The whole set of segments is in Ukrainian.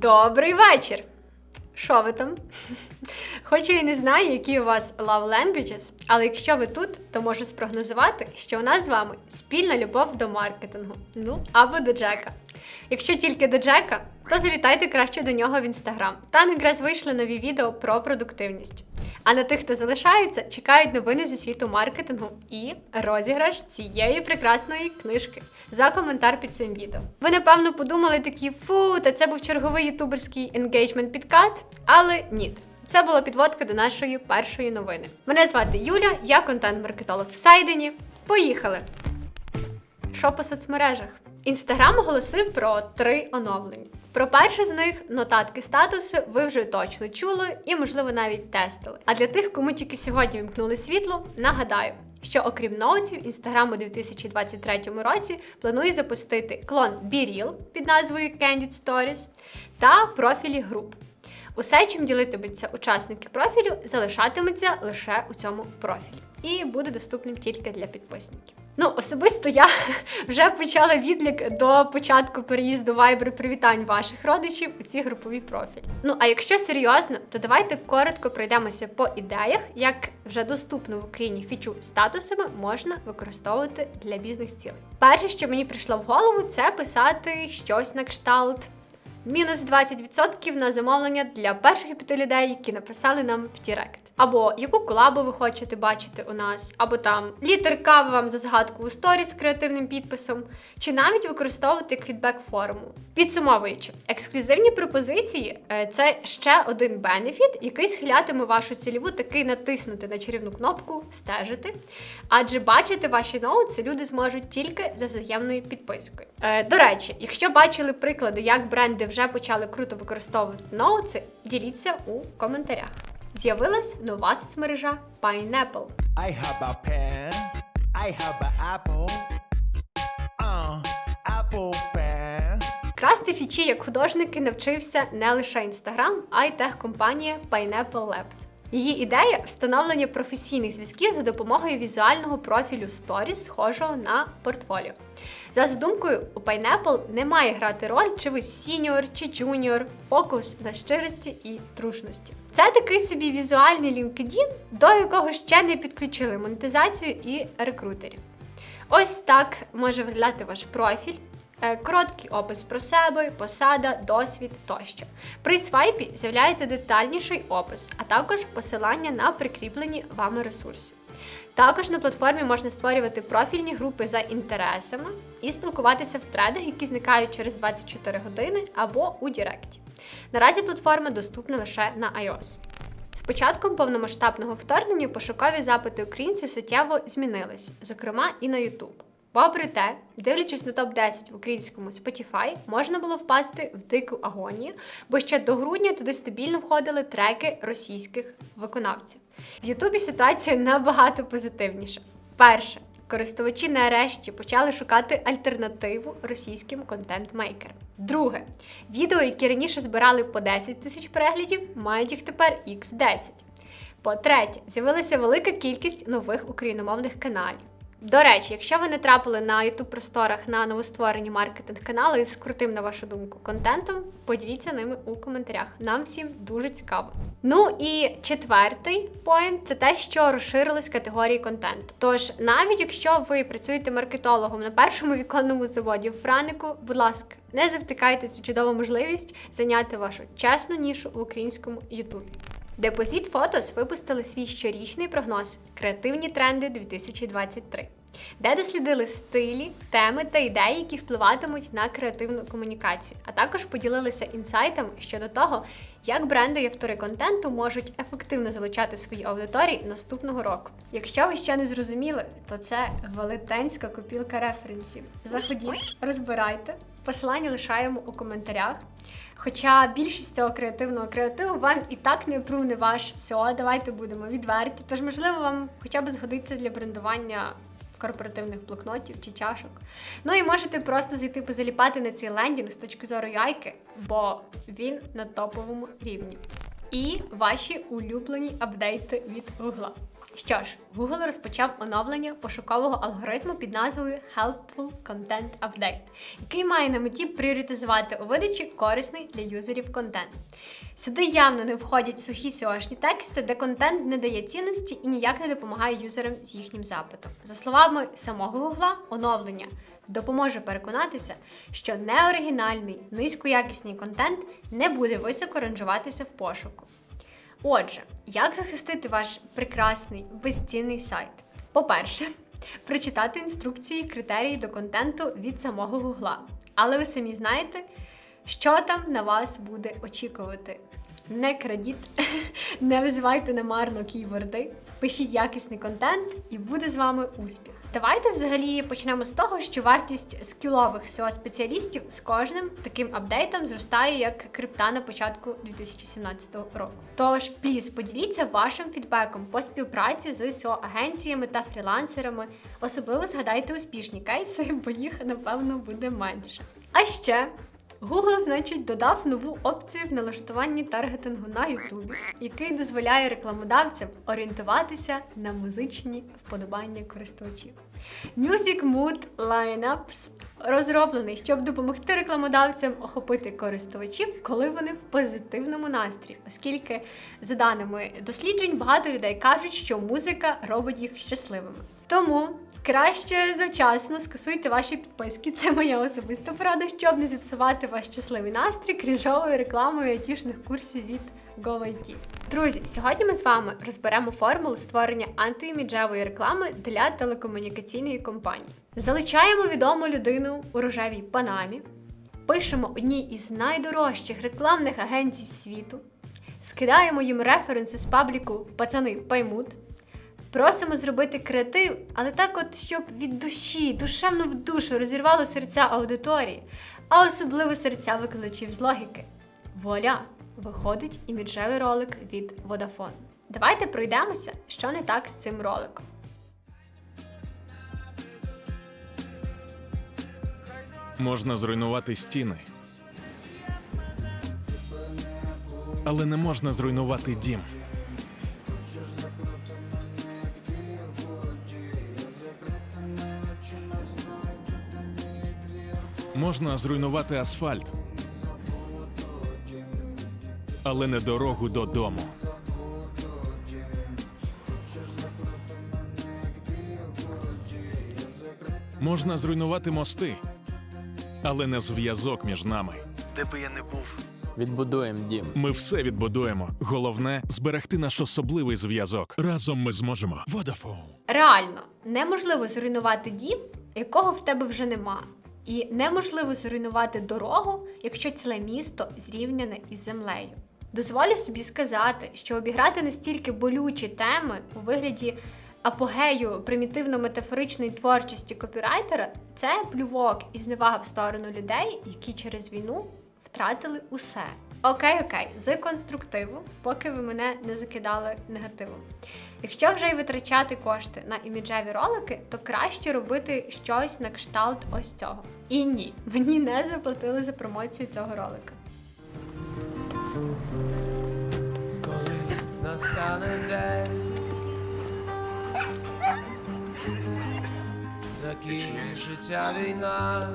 Добрий вечір! Що ви там? Хоч я і не знаю, які у вас love languages, але якщо ви тут, то можу спрогнозувати, що у нас з вами спільна любов до маркетингу. Ну, або до Джека. Якщо тільки до Джека, то залітайте краще до нього в інстаграм. Там якраз вийшли нові відео про продуктивність. А на тих, хто залишається, чекають новини зі світу маркетингу і розіграш цієї прекрасної книжки за коментар під цим відео. Ви напевно подумали такі фу, та це був черговий ютуберський енгейджмент підкат, але ні. Це була підводка до нашої першої новини. Мене звати Юля, я контент-маркетолог в Сайдені. Поїхали! Що по соцмережах? Інстаграм оголосив про три оновлення. Про перше з них нотатки статуси ви вже точно чули і, можливо, навіть тестили. А для тих, кому тільки сьогодні вмкнули світло, нагадаю, що окрім ноутів, Інстаграм у 2023 році планує запустити клон BeReal під назвою Candid Stories та профілі груп. Усе, чим ділитимуться учасники профілю, залишатиметься лише у цьому профілі і буде доступним тільки для підписників. Ну, особисто я вже почала відлік до початку переїзду Viber привітань ваших родичів у ці групові профілі. Ну а якщо серйозно, то давайте коротко пройдемося по ідеях, як вже доступну в Україні фічу статусами можна використовувати для бізнес-цілей. Перше, що мені прийшло в голову, це писати щось на кшталт. Мінус 20% на замовлення для перших п'яти людей, які написали нам в Директ. Або яку колабу ви хочете бачити у нас, або там літер кави вам за згадку у сторіс з креативним підписом, чи навіть використовувати як фідбек форму. Підсумовуючи, ексклюзивні пропозиції е, це ще один бенефіт, який схилятиме вашу цільову таки натиснути на чарівну кнопку стежити. Адже бачити ваші ноутси люди зможуть тільки за взаємною підпискою. Е, до речі, якщо бачили приклади, як бренди вже почали круто використовувати ноутси, діліться у коментарях. З'явилась нова соцмережа Pineapple. I have a pen. I have a apple. Uh, apple pen. Красти фічі як художники навчився не лише інстаграм, а й техкомпанія Pineapple Labs. Її ідея встановлення професійних зв'язків за допомогою візуального профілю Stories, схожого на портфоліо. За задумкою, у Pineapple не має грати роль, чи ви сіньор чи джуніор, фокус на щирості і трушності. Це такий собі візуальний LinkedIn, до якого ще не підключили монетизацію і рекрутерів. Ось так може виглядати ваш профіль. Е, Короткий опис про себе, посада, досвід тощо. При свайпі з'являється детальніший опис, а також посилання на прикріплені вами ресурси. Також на платформі можна створювати профільні групи за інтересами і спілкуватися в тредах, які зникають через 24 години або у Діректі. Наразі платформа доступна лише на iOS. З початком повномасштабного вторгнення пошукові запити українців суттєво змінились, зокрема і на YouTube. Попри те, дивлячись на топ-10 в українському Spotify, можна було впасти в дику агонію, бо ще до грудня туди стабільно входили треки російських виконавців. В Ютубі ситуація набагато позитивніша. Перше, користувачі нарешті почали шукати альтернативу російським контент-мейкерам. Друге, відео, які раніше збирали по 10 тисяч переглядів, мають їх тепер x10. По-третє, з'явилася велика кількість нових україномовних каналів. До речі, якщо ви не трапили на youtube просторах на новостворені маркетинг-канали з крутим, на вашу думку, контентом, поділіться ними у коментарях. Нам всім дуже цікаво. Ну і четвертий поінт це те, що розширились категорії контенту. Тож, навіть якщо ви працюєте маркетологом на першому віконному заводі в Франику, будь ласка, не завтикайте цю чудову можливість зайняти вашу чесну нішу в українському Ютубі. Депозит Фотос випустили свій щорічний прогноз Креативні тренди 2023, де дослідили стилі, теми та ідеї, які впливатимуть на креативну комунікацію, а також поділилися інсайтами щодо того, як бренди і автори контенту можуть ефективно залучати свої аудиторії наступного року. Якщо ви ще не зрозуміли, то це велетенська копілка референсів. Заходіть, розбирайте. Посилання лишаємо у коментарях. Хоча більшість цього креативного креативу вам і так не опруне ваш СО, давайте будемо відверті. Тож, можливо, вам хоча б згодиться для брендування корпоративних блокнотів чи чашок. Ну і можете просто зайти позаліпати на цей лендінг з точки зору яйки, бо він на топовому рівні. І ваші улюблені апдейти від Гугла. Що ж, Google розпочав оновлення пошукового алгоритму під назвою Helpful Content Update, який має на меті пріоритизувати у видачі корисний для юзерів контент. Сюди явно не входять сухі SEO-шні тексти, де контент не дає цінності і ніяк не допомагає юзерам з їхнім запитом. За словами самого Google, оновлення допоможе переконатися, що неоригінальний, низькоякісний контент не буде високо ранжуватися в пошуку. Отже, як захистити ваш прекрасний безцінний сайт? По-перше, прочитати інструкції критерії до контенту від самого Гугла. Але ви самі знаєте, що там на вас буде очікувати. Не крадіть, не визивайте намарно кійворди, пишіть якісний контент і буде з вами успіх. Давайте взагалі почнемо з того, що вартість скілових SEO спеціалістів з кожним таким апдейтом зростає як крипта на початку 2017 року. Тож, пліз, поділіться вашим фідбеком по співпраці з SEO агенціями та фрілансерами. Особливо згадайте успішні кейси, бо їх напевно буде менше. А ще Google, значить, додав нову опцію в налаштуванні таргетингу на YouTube, який дозволяє рекламодавцям орієнтуватися на музичні вподобання користувачів. Music Mood Lineups розроблений, щоб допомогти рекламодавцям охопити користувачів, коли вони в позитивному настрої, оскільки, за даними досліджень, багато людей кажуть, що музика робить їх щасливими. Тому Краще завчасно скасуйте ваші підписки. Це моя особиста порада, щоб не зіпсувати ваш щасливий настрій крінжовою рекламою айтішних курсів від GoIT. Друзі, сьогодні ми з вами розберемо формулу створення антиіміджевої реклами для телекомунікаційної компанії. Залучаємо відому людину у рожевій панамі, пишемо одній із найдорожчих рекламних агенцій світу, скидаємо їм референси з пабліку Пацани поймут. Просимо зробити креатив, але так, от щоб від душі, душевно в душу розірвало серця аудиторії, а особливо серця викладачів з логіки. Вуаля! Виходить іміджевий ролик від Vodafone. Давайте пройдемося, що не так з цим роликом. Можна зруйнувати стіни. Але не можна зруйнувати дім. Можна зруйнувати асфальт. Але не дорогу додому. Можна зруйнувати мости, але не зв'язок між нами. Де би я не був, Відбудуємо дім. Ми все відбудуємо. Головне зберегти наш особливий зв'язок. Разом ми зможемо. Vodafone. Реально, неможливо зруйнувати дім, якого в тебе вже нема. І неможливо зруйнувати дорогу, якщо ціле місто зрівняне із землею. Дозволю собі сказати, що обіграти настільки болючі теми у вигляді апогею примітивно-метафоричної творчості копірайтера це плювок і зневага в сторону людей, які через війну втратили усе. Окей, окей, з конструктиву, поки ви мене не закидали негативом. Якщо вже й витрачати кошти на іміджеві ролики, то краще робити щось на кшталт ось цього. І ні, мені не заплатили за промоцію цього ролика. коли настане день. Закінчиться війна.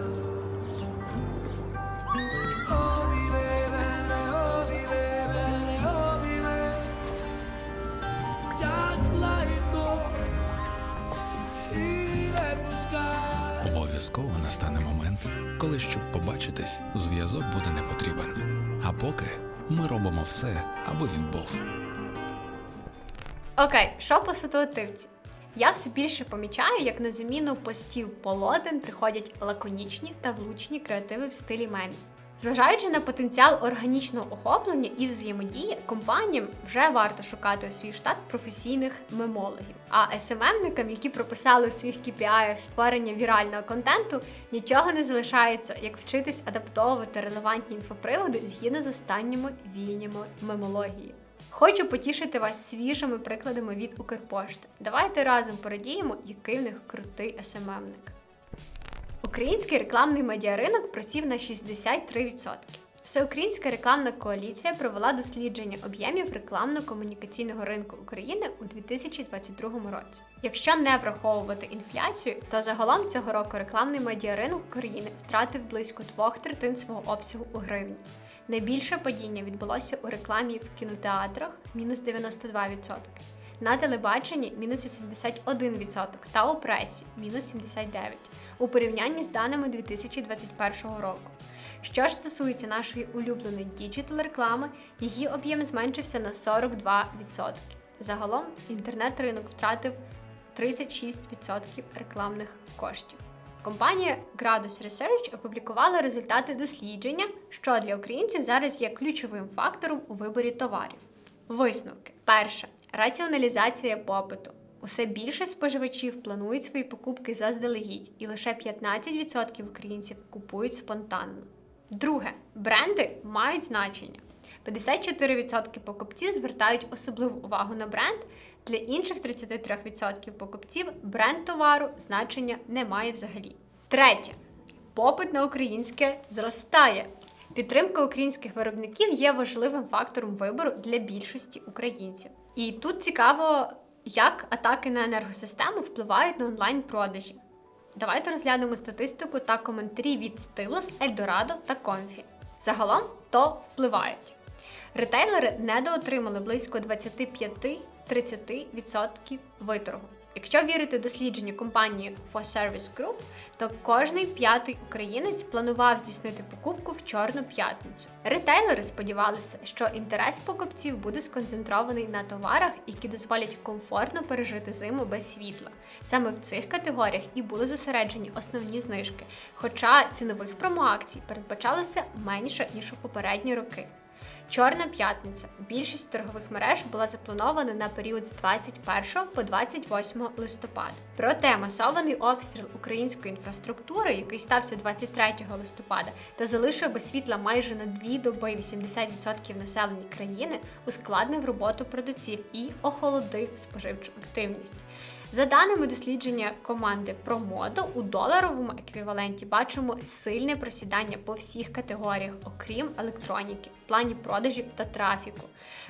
Обов'язково настане момент, коли щоб побачитись, зв'язок буде не потрібен. А поки ми робимо все, аби він був. Окей, що по ситуативці? Я все більше помічаю, як на заміну постів полотен приходять лаконічні та влучні креативи в стилі мемів. Зважаючи на потенціал органічного охоплення і взаємодії, компаніям вже варто шукати у свій штат професійних мемологів. А СММникам, які прописали у своїх KPI створення вірального контенту, нічого не залишається, як вчитись адаптовувати релевантні інфоприводи згідно з останніми війнями мемології. Хочу потішити вас свіжими прикладами від Укрпошти. Давайте разом порадіємо, який в них крутий СММник. Український рекламний медіаринок просів на 63%. Всеукраїнська рекламна коаліція провела дослідження об'ємів рекламно-комунікаційного ринку України у 2022 році. Якщо не враховувати інфляцію, то загалом цього року рекламний медіаринок України втратив близько двох третин свого обсягу у гривні. Найбільше падіння відбулося у рекламі в кінотеатрах мінус 92%, на телебаченні мінус 81% та у пресі мінус 79% у порівнянні з даними 2021 року. Що ж стосується нашої улюбленої діджитал реклами, її об'єм зменшився на 42%. Загалом інтернет-ринок втратив 36% рекламних коштів. Компанія Gradus Research опублікувала результати дослідження, що для українців зараз є ключовим фактором у виборі товарів. Висновки: перше раціоналізація попиту. Усе більше споживачів планують свої покупки заздалегідь, і лише 15% українців купують спонтанно. Друге, бренди мають значення. 54% покупців звертають особливу увагу на бренд. Для інших 33% покупців бренд товару значення не має взагалі. Третє. Попит на українське зростає. Підтримка українських виробників є важливим фактором вибору для більшості українців. І тут цікаво, як атаки на енергосистему впливають на онлайн-продажі. Давайте розглянемо статистику та коментарі від Stylus, Eldorado та Comfy. Загалом то впливають. Ретейлери недоотримали близько 25-30% виторгу. Якщо вірити дослідженню компанії For Service Group, то кожний п'ятий українець планував здійснити покупку в Чорну п'ятницю. Ретейлери сподівалися, що інтерес покупців буде сконцентрований на товарах, які дозволять комфортно пережити зиму без світла. Саме в цих категоріях і були зосереджені основні знижки, хоча цінових промоакцій передбачалося менше ніж у попередні роки. Чорна п'ятниця. Більшість торгових мереж була запланована на період з 21 по 28 листопада. Проте масований обстріл української інфраструктури, який стався 23 листопада, та залишив без світла майже на дві доби 80% населення країни, ускладнив роботу продавців і охолодив споживчу активність. За даними дослідження команди про моду, у доларовому еквіваленті бачимо сильне просідання по всіх категоріях, окрім електроніки, в плані продажів та трафіку.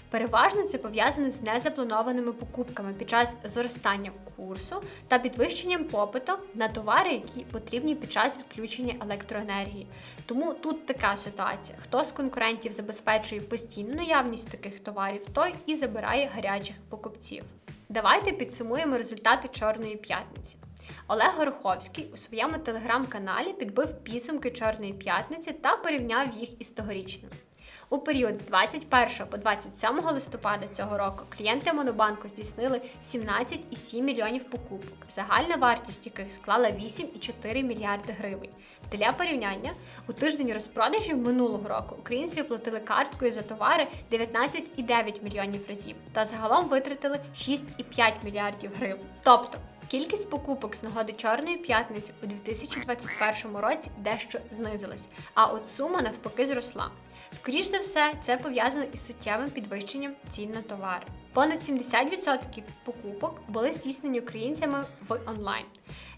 Переважно це пов'язане з незапланованими покупками під час зростання курсу та підвищенням попиту на товари, які потрібні під час відключення електроенергії. Тому тут така ситуація: хто з конкурентів забезпечує постійну наявність таких товарів, той і забирає гарячих покупців. Давайте підсумуємо результати Чорної п'ятниці. Олег Гороховський у своєму телеграм-каналі підбив підсумки Чорної п'ятниці та порівняв їх із тогорічними. У період з 21 по 27 листопада цього року клієнти Монобанку здійснили 17,7 мільйонів покупок, загальна вартість яких склала 8,4 мільярди гривень. Для порівняння, у тиждень розпродажів минулого року українці оплатили карткою за товари 19,9 мільйонів разів та загалом витратили 6,5 мільярдів гривень. Тобто Кількість покупок з нагоди Чорної п'ятниці у 2021 році дещо знизилась, а от сума навпаки зросла. Скоріш за все, це пов'язано із суттєвим підвищенням цін на товари. Понад 70% покупок були здійснені українцями в онлайн.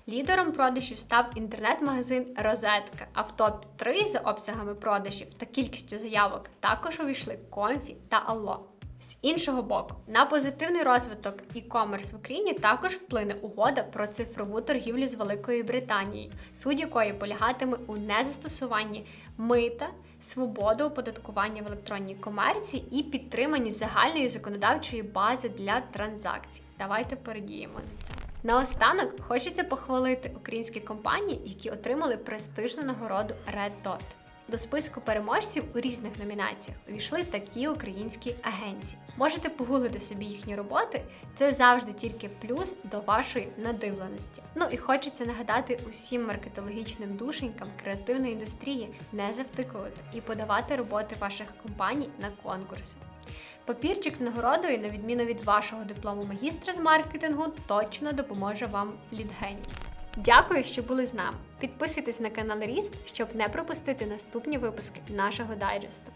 Лідером продажів став інтернет-магазин Розетка, а в топ 3 за обсягами продажів та кількістю заявок також увійшли Комфі та Алло. З іншого боку, на позитивний розвиток e-commerce в Україні також вплине угода про цифрову торгівлю з Великою Британією, суть якої полягатиме у незастосуванні мита, свободу оподаткування в електронній комерції і підтримані загальної законодавчої бази для транзакцій. Давайте передіємо на це. Наостанок хочеться похвалити українські компанії, які отримали престижну нагороду Red Dot. До списку переможців у різних номінаціях увійшли такі українські агенції. Можете погуглити собі їхні роботи, це завжди тільки плюс до вашої надивленості. Ну і хочеться нагадати усім маркетологічним душенькам креативної індустрії не завтикувати і подавати роботи ваших компаній на конкурси. Папірчик з нагородою, на відміну від вашого диплому магістра з маркетингу, точно допоможе вам в лідгені. Дякую, що були з нами. Підписуйтесь на канал Ріст, щоб не пропустити наступні випуски нашого дайджесту.